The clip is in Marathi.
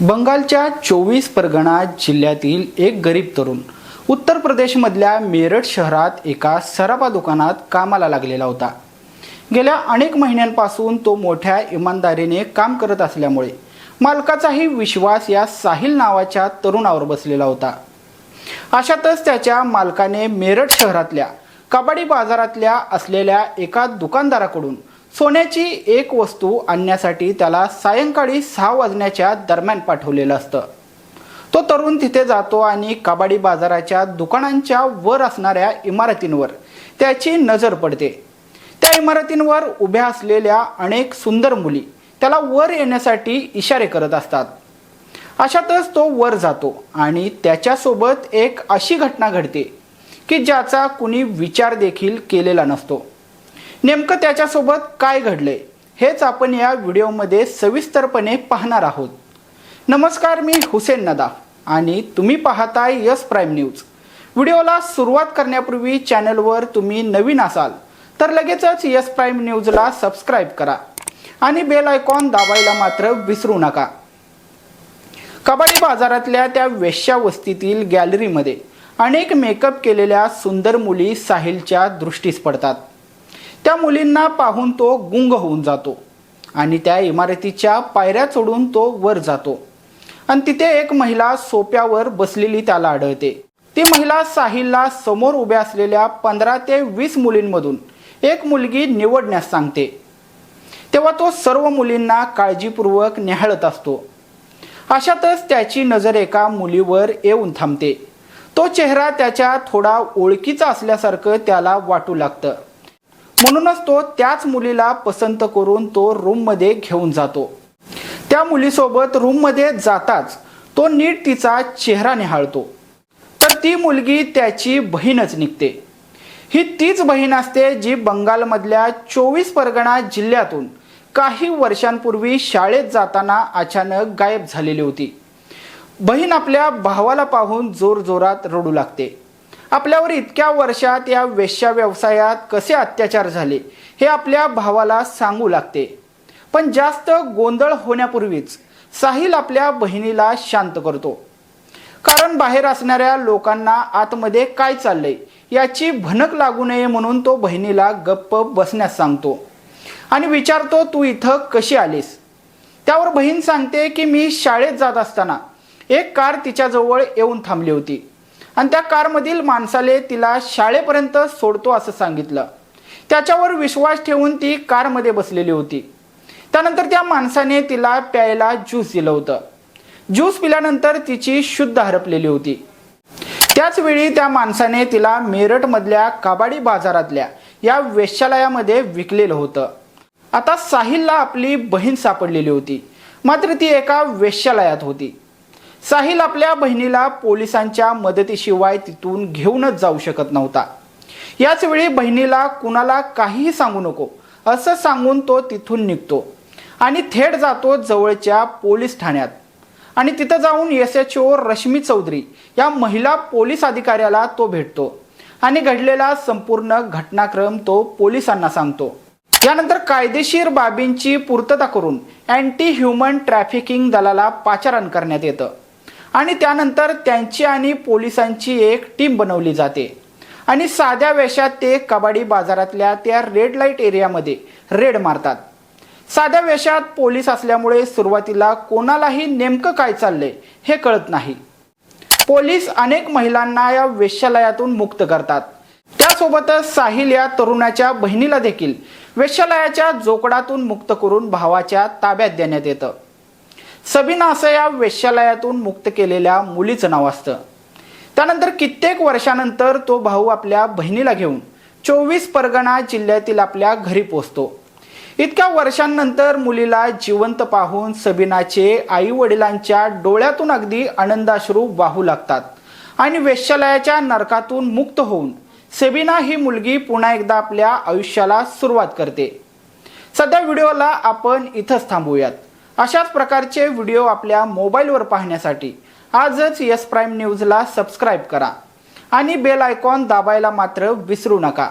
बंगालच्या चोवीस परगणा जिल्ह्यातील एक गरीब तरुण उत्तर प्रदेशमधल्या मेरठ शहरात एका सराफा दुकानात कामाला लागलेला होता. गेल्या अनेक महिन्यांपासून तो मोठ्या इमानदारीने काम करत असल्यामुळे मालकाचाही विश्वास या साहिल नावाच्या तरुणावर बसलेला होता. अशातच त्याच्या मालकाने मेरठ शहरातल्या कबाडी बाजारातल्या असलेल्या एका दुकानदाराकडून सोन्याची एक वस्तू आणण्यासाठी त्याला सायंकाळी सहा वाजण्याच्या दरम्यान पाठवलेलं असतं. तो तरुण तिथे जातो आणि कबाडी बाजाराच्या दुकानांच्या वर असणाऱ्या इमारतींवर त्याची नजर पडते. त्या इमारतींवर उभ्या असलेल्या अनेक सुंदर मुली त्याला वर येण्यासाठी इशारे करत असतात. अशातच तो वर जातो आणि त्याच्यासोबत एक अशी घटना घडते की ज्याचा कुणी विचार देखील केलेला नसतो. नेमकं त्याच्यासोबत काय घडले हेच आपण या व्हिडिओमध्ये सविस्तरपणे पाहणार आहोत. नमस्कार मी हुसेन नदा आणि तुम्ही पाहताय यस प्राईम न्यूज. व्हिडिओला सुरुवात करण्यापूर्वी चॅनलवर तुम्ही नवीन असाल तर लगेचच यस प्राईम न्यूजला सबस्क्राईब करा आणि बेल आयकॉन दाबायला मात्र विसरू नका. कबाडी बाजारातल्या त्या वेश्यावस्तीतील गॅलरीमध्ये अनेक मेकअप केलेल्या सुंदर मुली साहिलच्या दृष्टीस पडतात. त्या मुलींना पाहून तो गुंग होऊन जातो आणि त्या इमारतीच्या पायऱ्या चढून तो वर जातो. आणि तिथे एक महिला सोप्यावर बसलेली त्याला आढळते. ती महिला साहिलला समोर उभ्या असलेल्या पंधरा ते वीस मुलींमधून एक मुलगी निवडण्यास सांगते. तेव्हा तो सर्व मुलींना काळजीपूर्वक निहाळत असतो. अशातच त्याची नजर एका मुलीवर येऊन थांबते. तो चेहरा त्याच्या थोडा ओळखीचा असल्यासारखं त्याला वाटू लागतं. म्हणूनच तो त्याच मुलीला पसंत करून तो रूममध्ये घेऊन जातो. त्या मुलीसोबत रूममध्ये जाताच तो नीट तिचा चेहरा निहाळतो. तर ती मुलगी त्याची बहीणच निघते. ही तीच बहीण असते जी बंगालमधल्या चोवीस परगणा जिल्ह्यातून काही वर्षांपूर्वी शाळेत जाताना अचानक गायब झालेली होती. बहीण आपल्या भावाला पाहून जोरजोरात रडू लागते. आपल्यावर इतक्या वर्षात या वेश्या व्यवसायात कसे अत्याचार झाले हे आपल्या भावाला सांगू लागते. पण जास्त गोंधळ होण्यापूर्वीच साहिल आपल्या बहिणीला शांत करतो. कारण बाहेर असणाऱ्या लोकांना आतमध्ये काय चाललंय याची भनक लागू नये म्हणून तो बहिणीला गप्प बसण्यास सांगतो. आणि विचारतो तू इथं कशी आलीस? त्यावर बहीण सांगते की मी शाळेत जात असताना एक कार तिच्याजवळ येऊन थांबली होती. आणि त्या कारमधील माणसाले तिला शाळेपर्यंत सोडतो असं सांगितलं. त्याच्यावर विश्वास ठेवून ती कारमध्ये बसलेली होती. त्यानंतर त्या माणसाने तिला प्यायला ज्यूस दिलं होतं. ज्यूस पिल्यानंतर तिची शुद्ध हरपलेली होती. त्याचवेळी त्या माणसाने तिला मेरठमधल्या काबाडी बाजारातल्या या वेश्यालयामध्ये विकलेलं होतं. आता साहिलला आपली बहीण सापडलेली होती. मात्र ती एका वेश्यालयात होती. साहिल आपल्या बहिणीला पोलिसांच्या मदतीशिवाय तिथून घेऊनच जाऊ शकत नव्हता. याच वेळी बहिणीला कुणाला काहीही सांगू नको असं सांगून तो तिथून निघतो आणि थेट जातो जवळच्या पोलीस ठाण्यात. आणि तिथं जाऊन S H O Rashmi Chaudhary या महिला पोलीस अधिकाऱ्याला तो भेटतो आणि घडलेला संपूर्ण घटनाक्रम तो पोलिसांना सांगतो. यानंतर कायदेशीर बाबींची पूर्तता करून अँटी ह्युमन ट्रॅफिकिंग दलाला पाचारण करण्यात येतं. आणि त्यानंतर त्यांची आणि पोलिसांची एक टीम बनवली जाते. आणि साध्या वेशात ते कबाडी बाजारातल्या त्या रेड लाइट एरियामध्ये रेड मारतात. साध्या वेशात पोलीस असल्यामुळे सुरुवातीला कोणालाही नेमकं काय चाललंय हे कळत नाही. पोलीस अनेक महिलांना या वेश्यालयातून मुक्त करतात. त्यासोबतच साहिल या तरुणाच्या बहिणीला देखील वेश्यालयाच्या जोकडातून मुक्त करून भावाच्या ताब्यात देण्यात येतं. सबीना असं या वेश्यालयातून मुक्त केलेल्या मुलीचं नाव असतं. त्यानंतर कित्येक वर्षानंतर तो भाऊ आपल्या बहिणीला घेऊन चोवीस परगणा जिल्ह्यातील आपल्या घरी पोचतो इतक्या वर्षांनंतर मुलीला जिवंत पाहून सबीनाचे आई वडिलांच्या डोळ्यातून अगदी आनंदाश्रू वाहू लागतात आणि वेश्यालयाच्या नरकातून मुक्त होऊन सेबिना ही मुलगी पुन्हा एकदा आपल्या आयुष्याला सुरुवात करते. सध्या व्हिडिओला आपण इथंच थांबूयात. अशाच प्रकारचे व्हिडिओ आपल्या मोबाईलवर पाहण्यासाठी आजच यस प्राईम न्यूजला सबस्क्राईब करा आणि बेल आयकॉन दाबायला मात्र विसरू नका.